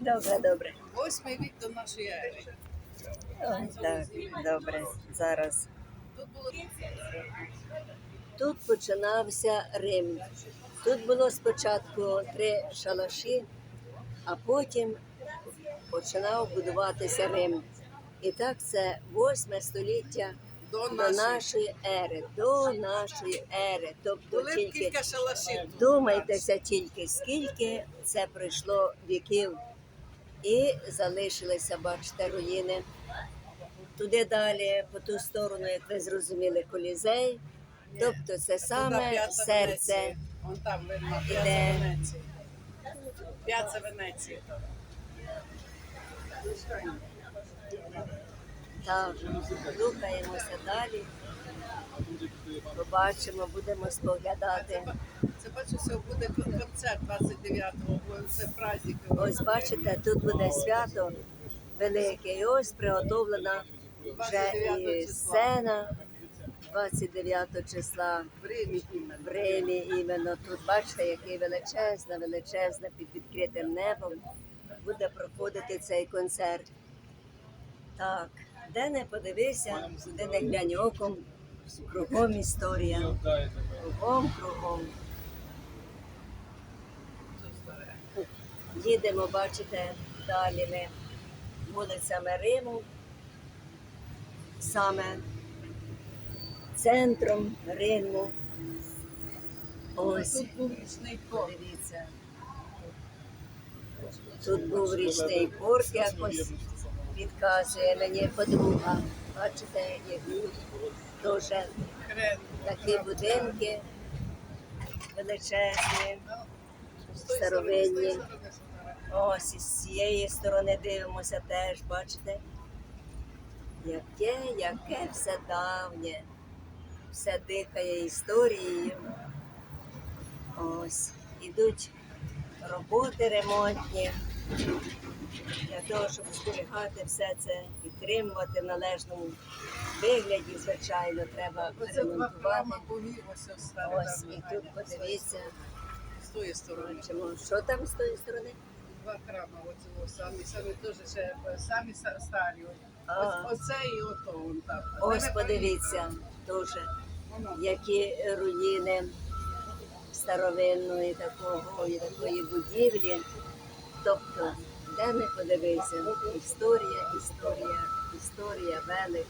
Добре, добре. Восьмий вік до нашої ери. Так, добре. Зараз. Тут починався Рим. Тут було спочатку три шалаші, а потім починав будуватися Рим. І так це восьме століття до нашої. нашої ери, до нашої ери. Тобто Були тільки кілька шалашів. Думайтеся тільки, скільки це пройшло віків. І залишилися, бачите, руїни. Туди далі, по ту сторону, як ви зрозуміли, колізей. Тобто це саме серце. Вон там видно. П'ятса Венеції. П'ятса Венеції. Так, рухаємося далі. Побачимо, будемо споглядати. Бачиться, буде концерт 29-го, це праздник. Ось бачите, тут буде свято велике. І ось приготовлена вже і сцена 29 числа. В Римі іменно. тут бачите, який величезна, величезна під відкритим небом буде проходити цей концерт. Так, де не подивися, де не глянь оком, кругом історія. Кругом, кругом. Їдемо, бачите, далі ми вулицями Риму, саме центром Риму. Ось, Тут був річний порт. дивіться. Тут був річний порт якось підказує мені подруга. Бачите, які дуже такі будинки величезні. Старовинні. Ось із цієї сторони дивимося теж, бачите? Яке, яке все давнє, все дихає історією. Ось, ідуть роботи ремонтні для того, щоб зберігати все це, підтримувати в належному вигляді, звичайно, треба ремонтувати. ось і тут подивіться, З тої сторони. що там з тої сторони. Два храма, оце ось, самі, самі дуже ще, самі старі. Ось, Оце і ото он там. Ось подивіться, дуже які руїни старовинної такого і такої будівлі. Тобто, де не подивися, історія, історія, історія, велич.